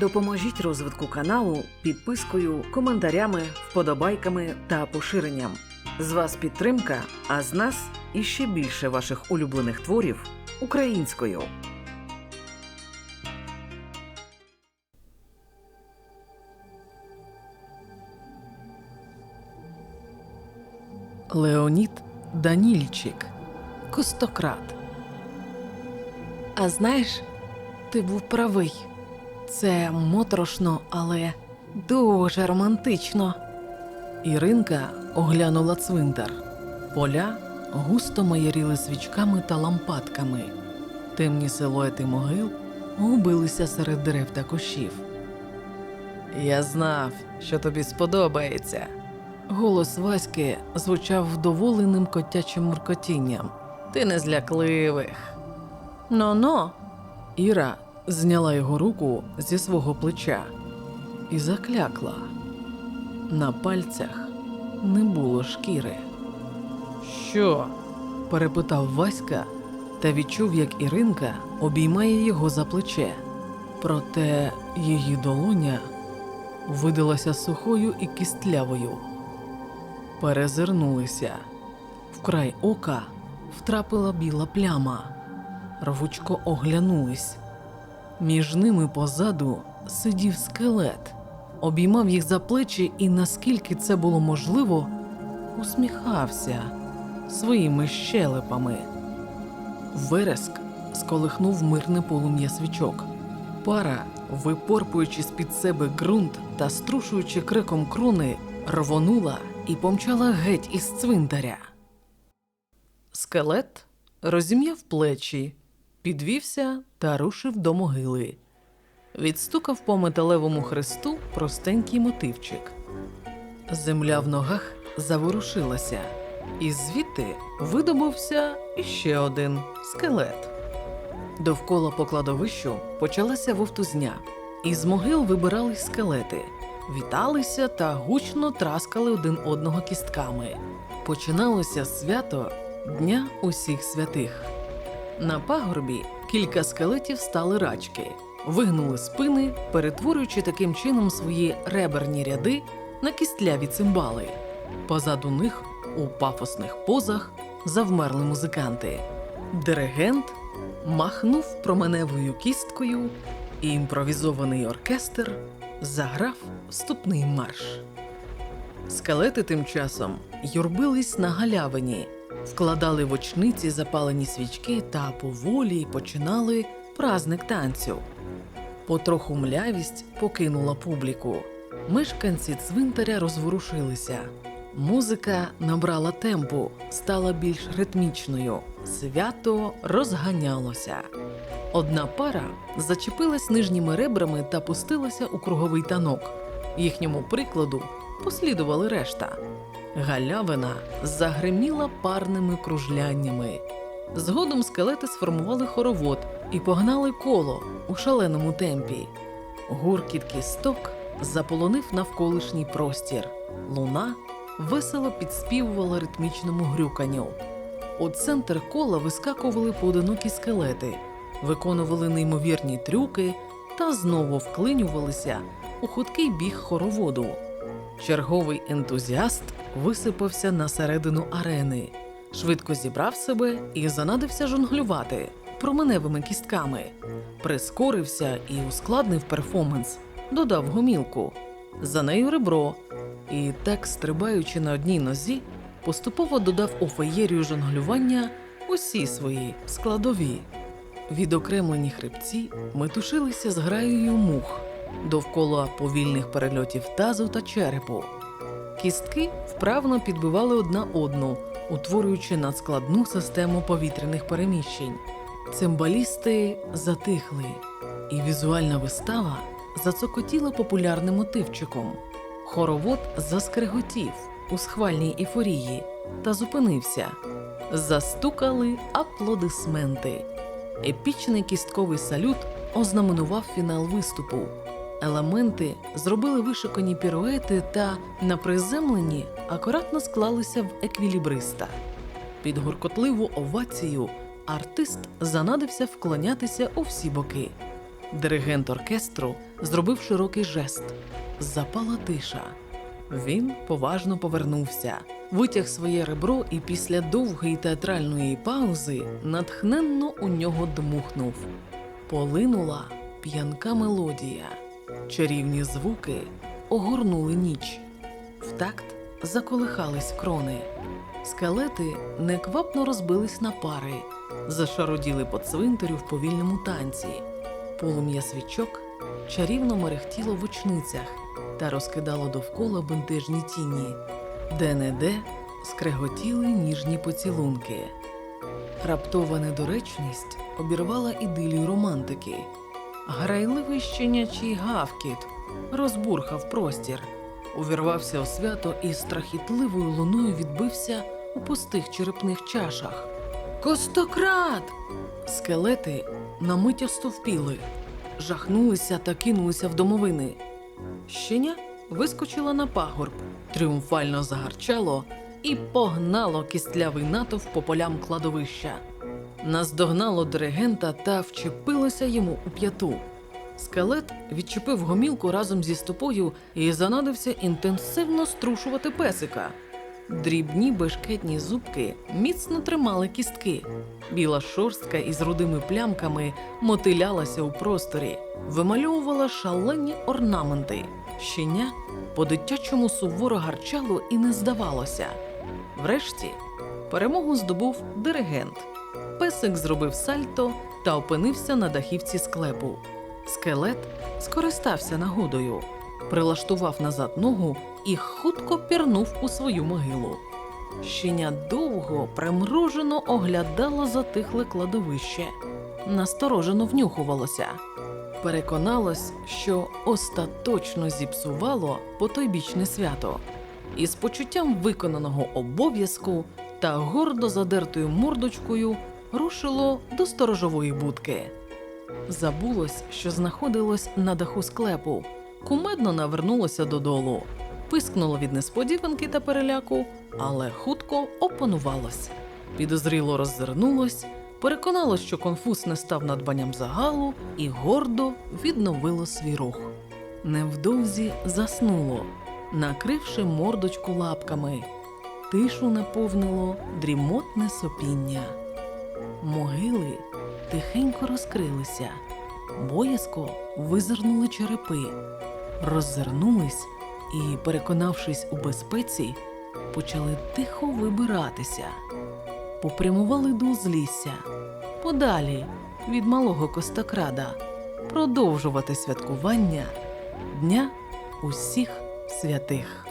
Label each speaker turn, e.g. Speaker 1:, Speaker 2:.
Speaker 1: Допоможіть розвитку каналу підпискою, коментарями, вподобайками та поширенням. З вас підтримка, а з нас іще більше ваших улюблених творів українською. Леонід Данільчик Костократ. А знаєш, ти був правий. Це моторошно, але дуже романтично. Іринка оглянула цвинтар. Поля густо маяріли свічками та лампадками. Темні силуети могил губилися серед дерев та кущів. Я знав, що тобі сподобається. Голос Васьки звучав вдоволеним котячим муркотінням. Ти не злякливих. Но-но. Іра зняла його руку зі свого плеча і заклякла. На пальцях не було шкіри. Що? перепитав Васька та відчув, як Іринка обіймає його за плече. Проте її долоня видалася сухою і кістлявою. Перезирнулися. Вкрай ока втрапила біла пляма. Рвучко оглянулись. Між ними позаду сидів скелет, обіймав їх за плечі і, наскільки це було можливо, усміхався своїми щелепами. Вереск сколихнув мирне полум'я свічок. Пара, випорпуючи з-під себе ґрунт та струшуючи криком крони, рвонула і помчала геть із цвинтаря. Скелет розім'яв плечі, підвівся та рушив до могили. Відстукав по металевому хресту простенький мотивчик. Земля в ногах заворушилася, і звідти видобувся іще один скелет. Довкола по кладовищу почалася вовтузня. Із могил вибирались скелети, віталися та гучно траскали один одного кістками. Починалося свято Дня усіх святих. На пагорбі кілька скелетів стали рачки, вигнули спини, перетворюючи таким чином свої реберні ряди на кістляві цимбали. Позаду них у пафосних позах завмерли музиканти. Диригент махнув променевою кісткою, і імпровізований оркестр заграв вступний марш. Скелети тим часом юрбились на галявині, вкладали в очниці запалені свічки та поволі починали праздник танцю. Потроху млявість покинула публіку. Мешканці цвинтаря розворушилися. Музика набрала темпу, стала більш ритмічною. Свято розганялося. Одна пара зачепилась нижніми ребрами та пустилася у круговий танок. Їхньому прикладу послідували решта. Галявина загриміла парними кружляннями. Згодом скелети сформували хоровод і погнали коло у шаленому темпі. Гуркіт кісток заполонив навколишній простір. Луна весело підспівувала ритмічному грюканню. У центр кола вискакували поодинокі скелети, виконували неймовірні трюки та знову вклинювалися у хуткий біг хороводу. Черговий ентузіаст висипався на середину арени, швидко зібрав себе і занадився жонглювати променевими кістками, прискорився і ускладнив перформанс, додав гомілку, за нею ребро, і так, стрибаючи на одній нозі, поступово додав у феєрію жонглювання усі свої складові. Відокремлені хребці метушилися з граєю мух довкола повільних перельотів тазу та черепу. Кістки вправно підбивали одна одну, утворюючи надскладну систему повітряних переміщень. Цимбалісти затихли, і візуальна вистава зацокотіла популярним мотивчиком. Хоровод заскреготів у схвальній ейфорії та зупинився. Застукали аплодисменти. Епічний кістковий салют ознаменував фінал виступу. Елементи зробили вишикані піруети та на приземленні акуратно склалися в еквілібриста. Під гуркотливу овацію артист занадився вклонятися у всі боки.
Speaker 2: Диригент оркестру зробив широкий жест. Запала тиша. Він поважно повернувся, витяг своє ребро і після довгої театральної паузи натхненно у нього дмухнув. Полинула п'янка мелодія. Чарівні звуки огорнули ніч. В такт заколихались крони. Скелети неквапно розбились на пари, зашароділи по цвинтарю в повільному танці. Полум'я свічок чарівно мерехтіло в очницях та розкидало довкола бентежні тіні, де-не-де скреготіли ніжні поцілунки. Раптова недоречність обірвала ідилію романтики. Грайливий щенячий гавкіт розбурхав простір, увірвався у свято і страхітливою луною відбився у пустих черепних чашах. Костократ! Скелети на мить остовпіли, жахнулися та кинулися в домовини. Щеня вискочила на пагорб, тріумфально загарчало і погнало кістлявий натовп по полям кладовища. Наздогнало диригента та вчепилося йому у п'яту. Скелет відчепив гомілку разом зі стопою і занадився інтенсивно струшувати песика. Дрібні бешкетні зубки міцно тримали кістки. Біла шорстка із рудими плямками мотилялася у просторі, вимальовувала шалені орнаменти. Щеня по-дитячому суворо гарчало і не здавалося. Врешті перемогу здобув диригент. Песик зробив сальто та опинився на дахівці склепу. Скелет скористався нагодою, прилаштував назад ногу і хутко пірнув у свою могилу. Щеня довго примружено оглядало затихле кладовище, насторожено внюхувалося. Переконалось, що остаточно зіпсувало потойбічне свято, і з почуттям виконаного обов'язку та гордо задертою мордочкою рушило до сторожової будки. Забулось, що знаходилось на даху склепу, кумедно навернулося додолу, пискнуло від несподіванки та переляку, але хутко опанувалось. Підозріло роззирнулось, переконалось, що конфуз не став надбанням загалу і гордо відновило свій рух. Невдовзі заснуло, накривши мордочку лапками. Тишу наповнило дрімотне сопіння. Могили тихенько розкрилися, боязко визирнули черепи, роззирнулись і, переконавшись у безпеці, почали тихо вибиратися, попрямували до узлісся, подалі від малого костокрада, продовжувати святкування Дня усіх святих.